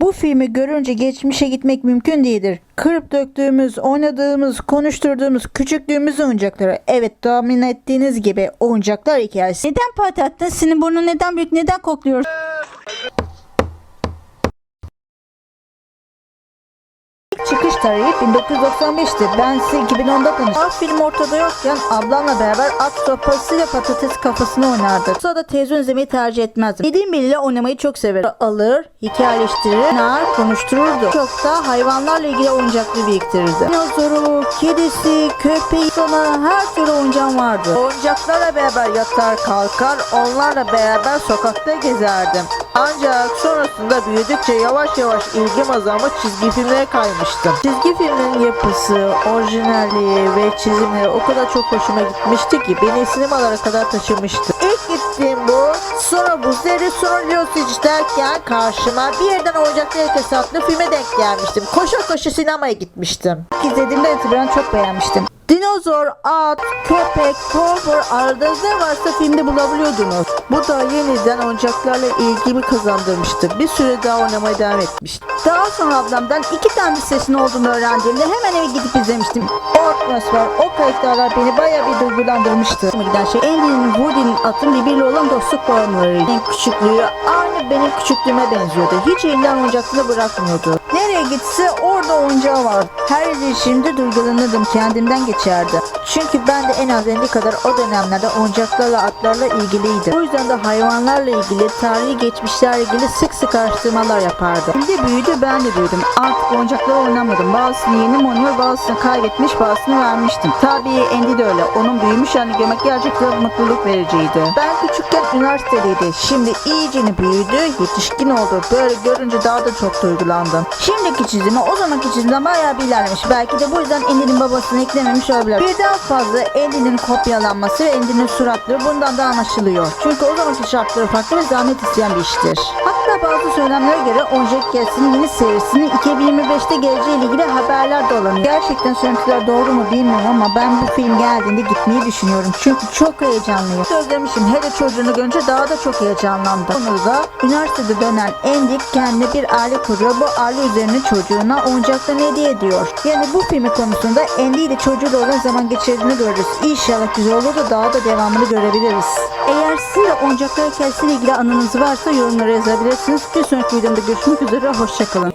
Bu filmi görünce geçmişe gitmek mümkün değildir. Kırıp döktüğümüz, oynadığımız, konuşturduğumuz küçüklüğümüz oyuncakları. Evet tahmin ettiğiniz gibi oyuncaklar hikayesi. Neden patlattın? Senin burnun neden büyük? Neden kokluyorsun? Çıkış tarihi 1995'ti. Ben size 2010'da tanıştım. Daha film ortada yokken ablamla beraber at sopasıyla patates kafasını oynardık. Sonra da televizyon izlemeyi tercih etmezdim. Dediğim biriyle oynamayı çok severim. Alır, hikayeleştirir, oynar, konuştururdu. Çok da hayvanlarla ilgili oyuncakları biriktirirdi. Dinozoru, kedisi, köpeği, sana her türlü oyuncağım vardı. Oyuncaklarla beraber yatar kalkar, onlarla beraber sokakta gezerdim. Ancak sonrasında büyüdükçe yavaş yavaş ilgim azalma çizgi filmlere kaymıştım. Çizgi filmin yapısı, orijinalliği ve çizimleri o kadar çok hoşuma gitmişti ki beni sinemalara kadar taşımıştı. İlk gittiğim bu. Sonra bu seri sonra Losich derken karşıma bir yerden oyuncaklı herkes adlı filme denk gelmiştim. Koşa koşa sinemaya gitmiştim. İzlediğimden itibaren çok beğenmiştim. Dinozor, at, köpek, kovboy aradığınız ne varsa filmde bulabiliyordunuz. Bu da yeniden oyuncaklarla ilgimi kazandırmıştı. Bir süre daha oynamaya devam etmiştim. Daha sonra ablamdan iki tane sesin olduğunu öğrendiğimde hemen eve gidip izlemiştim. O atmosfer, o karakterler beni bayağı bir duygulandırmıştı. Giden şey Andy'nin, Woody'nin atın birbiriyle olan dostluk bağımlılığıydı. En küçüklüğü aynı benim küçüklüğüme benziyordu. Hiç elinden oyuncakını bırakmıyordu. Nereye gitse orada oyuncağı vardı. Her izleyişimde duygulanırdım, kendimden geçerdi. Çünkü ben de en az Andy kadar o dönemlerde oyuncaklarla, atlarla ilgiliydim. O yüzden de hayvanlarla ilgili, tarihi geçmişlerle ilgili sık sık araştırmalar yapardı. Şimdi büyüdü, ben de büyüdüm. Artık oyuncakları oynamadım. Bazısını yeni oynuyor, bazısını kaybetmiş, bazısını vermiştim. Tabii Andy de öyle. Onun büyümüş halini görmek gerçekten mutluluk vericiydi. Ben küçükken üniversitedeydi. Şimdi iyicini büyüdü, yetişkin oldu. Böyle görünce daha da çok duygulandım. Şimdiki çizimi o zamanki çizimden bayağı bir ilerlemiş. Belki de bu yüzden Andy'nin babasını eklememiş olabilir. Birden fazla Andy'nin kopyalanması ve Andy'nin suratları bundan da anlaşılıyor. Çünkü o zamanki şartları farklı ve zahmet isteyen bir iştir. Hatta bazı söylemlere göre Onjet Gelsin'in yeni serisinin 2025'te geleceğiyle ilgili haberler dolanıyor. Gerçekten söylentiler doğru mu bilmiyorum ama ben bu film geldiğinde gitmeyi düşünüyorum. Çünkü çok heyecanlıyım. Özlemişim. Hele çocuğunu görünce daha da çok heyecanlandım. Sonunda üniversitede dönen Andy kendine bir aile kuruyor. Bu aile üzerine çocuğuna oyuncaklarını hediye ediyor. Yani bu filmin konusunda Andy ile çocuğuyla zorla zaman geçirdiğini görürüz. İnşallah güzel olur da daha da devamını görebiliriz. Eğer sizin de oyuncaklar hikayesiyle ilgili anınız varsa yorumlara yazabilirsiniz. Bir sonraki videomda görüşmek üzere. Hoşçakalın.